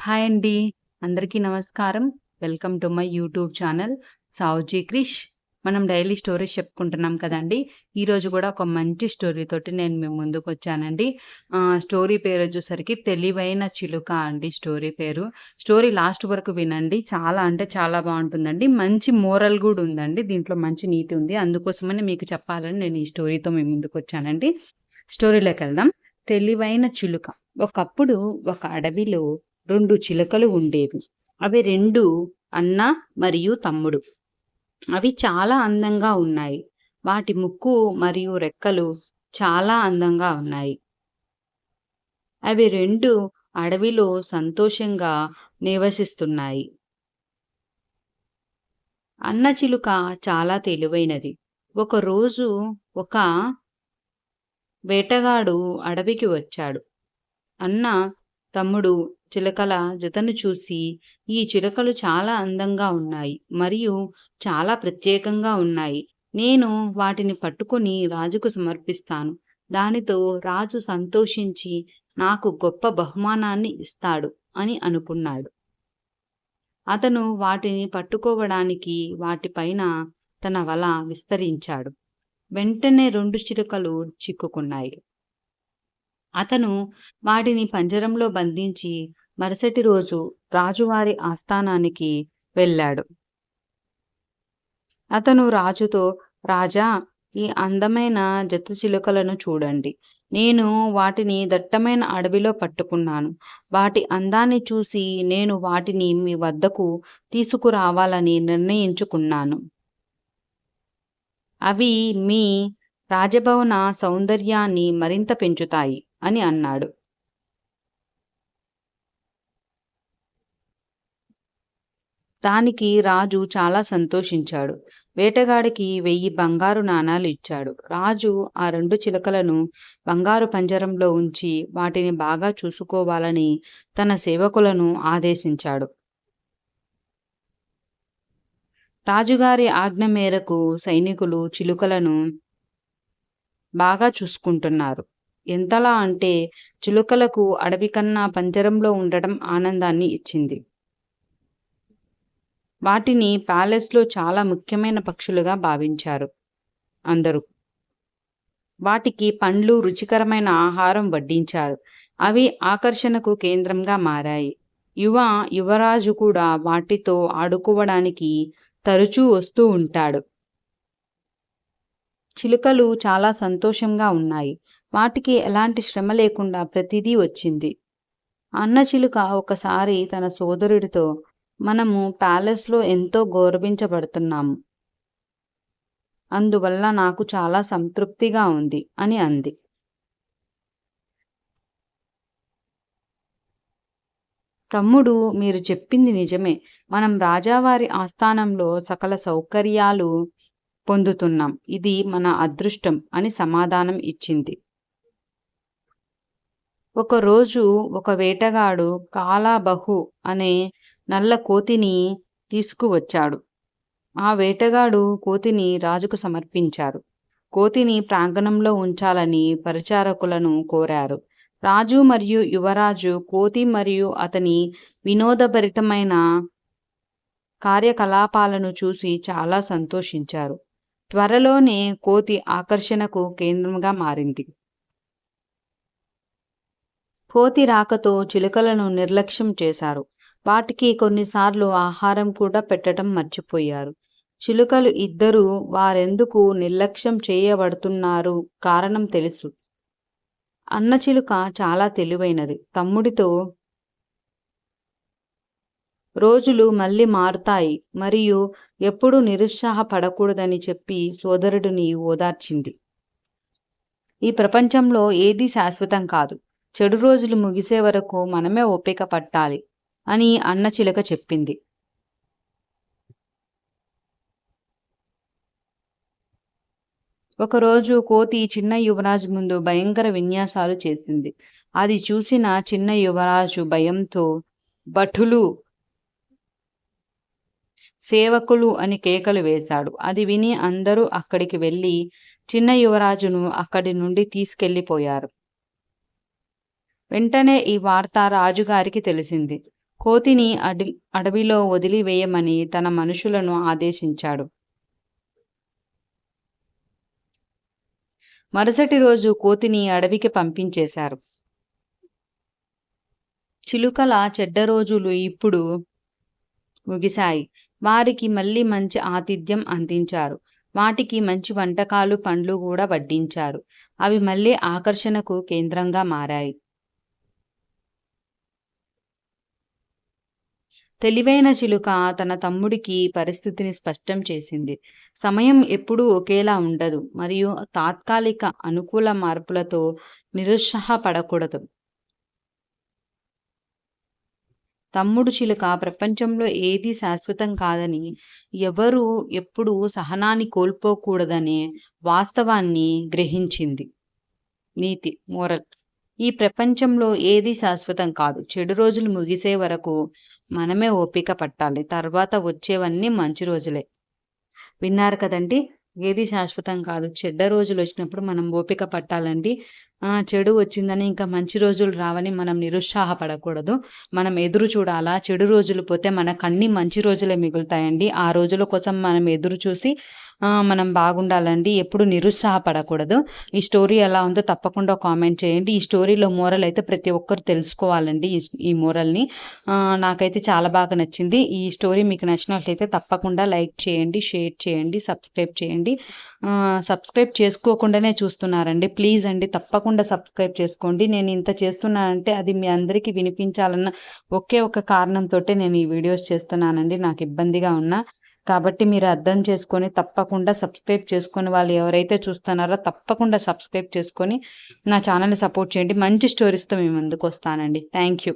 Hi అండి. అందరికీ నమస్కారం. Welcome to my YouTube channel Savuji Krish. మనం డైలీ స్టోరీస్ చెప్పుకుంటున్నాం కదండి ఈరోజు కూడా ఒక మంచి స్టోరీతోటి నేను మీ ముందుకు వచ్చానండి స్టోరీ పేరు వచ్చేసరికి 'తెలివైన చిలుక' అండి స్టోరీ పేరు. స్టోరీ లాస్ట్ వరకు వినండి. చాలా అంటే చాలా బాగుంటుందండి మంచి మోరల్ కూడా ఉందండి. దీంట్లో మంచి నీతి ఉంది. అందుకోసమని మీకు చెప్పాలని నేను ఈ స్టోరీతో మీ స్టోరీలో వెళ్దాం 'తెలివైన చిలుక' ఒకప్పుడు ఒక అడవిలో రెండు చిలుకలు ఉండేవి. అవి రెండు అన్న మరియు తమ్ముడు. అవి చాలా అందంగా ఉన్నాయి. వాటి ముక్కు మరియు రెక్కలు చాలా అందంగా ఉన్నాయి. అవి రెండు అడవిలో సంతోషంగా నివసిస్తున్నాయి. అన్న చిలుక చాలా తెలివైనది. ఒకరోజు ఒక వేటగాడు అడవికి వచ్చాడు. అన్న, తమ్ముడు చిలకల జతను చూసి, ఈ చిలకలు చాలా అందంగా ఉన్నాయి మరియు చాలా ప్రత్యేకంగా ఉన్నాయి. నేను వాటిని పట్టుకొని రాజుకు సమర్పిస్తాను. దానితో రాజు సంతోషించి నాకు గొప్ప బహుమానాన్ని ఇస్తాడు అని అనుకున్నాడు. అతను వాటిని పట్టుకోవడానికి వాటిపైన తన వల విస్తరించాడు. వెంటనే రెండు చిలుకలు చిక్కుకున్నాయి. అతను వాటిని పంజరంలో బంధించి మరుసటి రోజు రాజువారి ఆస్థానానికి వెళ్ళాడు. అతను రాజుతో, రాజా! ఈ అందమైన జత చిలుకలను చూడండి. నేను వాటిని దట్టమైన అడవిలో పట్టుకున్నాను. వాటి అందాన్ని చూసి నేను వాటిని మీ వద్దకు తీసుకురావాలని నిర్ణయించుకున్నాను. అవి మీ రాజభవన సౌందర్యాన్ని మరింత పెంచుతాయి అని అన్నాడు. దానికి రాజు చాలా సంతోషించాడు. వేటగాడికి వెయ్యి బంగారు నాణాలు ఇచ్చాడు. రాజు ఆ రెండు చిలుకలను బంగారు పంజరంలో ఉంచి వాటిని బాగా చూసుకోవాలని తన సేవకులను ఆదేశించాడు. రాజుగారి ఆజ్ఞ మేరకు సైనికులు చిలుకలను బాగా చూసుకుంటున్నారు. ఎంతలా అంటే చిలుకలకు అడవి కన్నా పంజరంలో ఉండటం ఆనందాన్ని ఇచ్చింది. వాటిని ప్యాలెస్‌లో చాలా ముఖ్యమైన పక్షులుగా భావించారు అందరూ. వాటికి పండ్లు, రుచికరమైన ఆహారం వడ్డించారు. అవి ఆకర్షణకు కేంద్రంగా మారాయి. యువ యువరాజు కూడా వాటితో ఆడుకోవడానికి తరచూ వస్తూ ఉంటాడు. చిలుకలు చాలా సంతోషంగా ఉన్నాయి. వాటికి ఎలాంటి శ్రమ లేకుండా ప్రతిదీ వచ్చింది. అన్నచిలుక ఒకసారి తన సోదరుడితో, మనము ప్యాలెస్‌లో ఎంతో గౌరవించబడుతున్నాము. అందువల్ల నాకు చాలా సంతృప్తిగా ఉంది అని అంది. తమ్ముడు మీరు చెప్పింది నిజమే. మనం రాజావారి ఆస్థానంలో సకల సౌకర్యాలు పొందుతున్నాం. ఇది మన అదృష్టం అని సమాధానం ఇచ్చింది. ఒకరోజు ఒక వేటగాడు కాలాబహు అనే నల్ల కోతిని తీసుకువచ్చాడు. ఆ వేటగాడు కోతిని రాజుకు సమర్పించారు. కోతిని ప్రాంగణంలో ఉంచాలని పరిచారకులను కోరారు. రాజు మరియు యువరాజు కోతి మరియు అతని వినోదభరితమైన కార్యకలాపాలను చూసి చాలా సంతోషించారు. త్వరలోనే కోతి ఆకర్షణకు కేంద్రంగా మారింది. కోతి రాకతో చిలుకలను నిర్లక్ష్యం చేశారు. వాటికి కొన్నిసార్లు ఆహారం కూడా పెట్టడం మర్చిపోయారు. చిలుకలు ఇద్దరూ వారెందుకు నిర్లక్ష్యం చేయబడుతున్నారు కారణం తెలుసు. అన్న చిలుక చాలా తెలివైనది. తమ్ముడితో రోజులు మళ్ళీ మారుతాయి మరియు ఎప్పుడూ నిరుత్సాహపడకూడదని చెప్పి సోదరుడిని ఓదార్చింది. ఈ ప్రపంచంలో ఏదీ శాశ్వతం కాదు. చెడు రోజులు ముగిసే వరకు మనమే ఓపిక పట్టాలి అని అన్న చిలక చెప్పింది. ఒకరోజు కోతి చిన్న యువరాజు ముందు భయంకర విన్యాసాలు చేసింది. అది చూసిన చిన్న యువరాజు భయంతో భటులు సేవకులు అని కేకలు వేశాడు. అది విని అందరూ అక్కడికి వెళ్ళి చిన్న యువరాజును అక్కడి నుండి తీసుకెళ్ళిపోయారు. వెంటనే ఈ వార్త రాజుగారికి తెలిసింది. కోతిని అడి అడవిలో వదిలివేయమని తన మనుషులను ఆదేశించాడు. మరుసటి రోజు కోతిని అడవికి పంపించేశారు. చిలుకల చెడ్డ రోజులు ఇప్పుడు ముగిశాయి. వారికి మళ్ళీ మంచి ఆతిథ్యం అందించారు. వాటికి మంచి వంటకాలు పండ్లు కూడా వడ్డించారు. అవి మళ్ళీ ఆకర్షణకు కేంద్రంగా మారాయి. తెలివైన చిలుక తన తమ్ముడికి పరిస్థితిని స్పష్టం చేసింది. సమయం ఎప్పుడూ ఒకేలా ఉండదు. మరియు తాత్కాలిక అనుకూల మార్పులతో నిరుత్సాహపడకూడదు. తమ్ముడు చిలుక ప్రపంచంలో ఏది శాశ్వతం కాదని ఎవరు ఎప్పుడూ సహనాన్ని కోల్పోకూడదనే వాస్తవాన్ని గ్రహించింది. నీతి మోరల్ ఈ ప్రపంచంలో ఏది శాశ్వతం కాదు. చెడు రోజులు ముగిసే వరకు మనమే ఓపిక పట్టాలి. తర్వాత వచ్చేవన్నీ మంచి రోజులే. విన్నారు కదండి? ఏది శాశ్వతం కాదు. చెడ్డ రోజులు వచ్చినప్పుడు మనం ఓపిక పట్టాలండి. చెడు వచ్చిందని ఇంకా మంచి రోజులు రావని మనం నిరుత్సాహపడకూడదు. మనం ఎదురు చూడాలా? చెడు రోజులు పోతే మనకు అన్ని మంచి రోజులే మిగులుతాయండి. ఆ రోజుల కోసం మనం ఎదురు చూసి మనం బాగుండాలండి. ఎప్పుడు నిరుత్సాహపడకూడదు. ఈ స్టోరీ ఎలా ఉందో తప్పకుండా కామెంట్ చేయండి. ఈ స్టోరీలో మోరల్ అయితే ప్రతి ఒక్కరు తెలుసుకోవాలండి ఈ మోరల్ని. నాకైతే చాలా బాగా నచ్చింది. ఈ స్టోరీ మీకు నచ్చినట్లయితే తప్పకుండా లైక్ చేయండి షేర్ చేయండి సబ్స్క్రైబ్ చేయండి. సబ్స్క్రైబ్ చేసుకోకుండానే చూస్తున్నారండి. ప్లీజ్ అండి తప్పకుండా తప్పకుండా సబ్స్క్రైబ్ చేసుకోండి. నేను ఇంత చేస్తున్నానంటే అది మీ అందరికీ వినిపించాలన్న ఒకే ఒక కారణంతో నేను ఈ వీడియోస్ చేస్తున్నానండి. నాకు ఇబ్బందిగా ఉన్నా. కాబట్టి మీరు అర్థం చేసుకొని తప్పకుండా సబ్స్క్రైబ్ చేసుకొని వాళ్ళు ఎవరైతే చూస్తున్నారో తప్పకుండా సబ్స్క్రైబ్ చేసుకొని నా ఛానల్ని సపోర్ట్ చేయండి. మంచి స్టోరీస్తో మేము ముందుకు వస్తానండి. Thank you.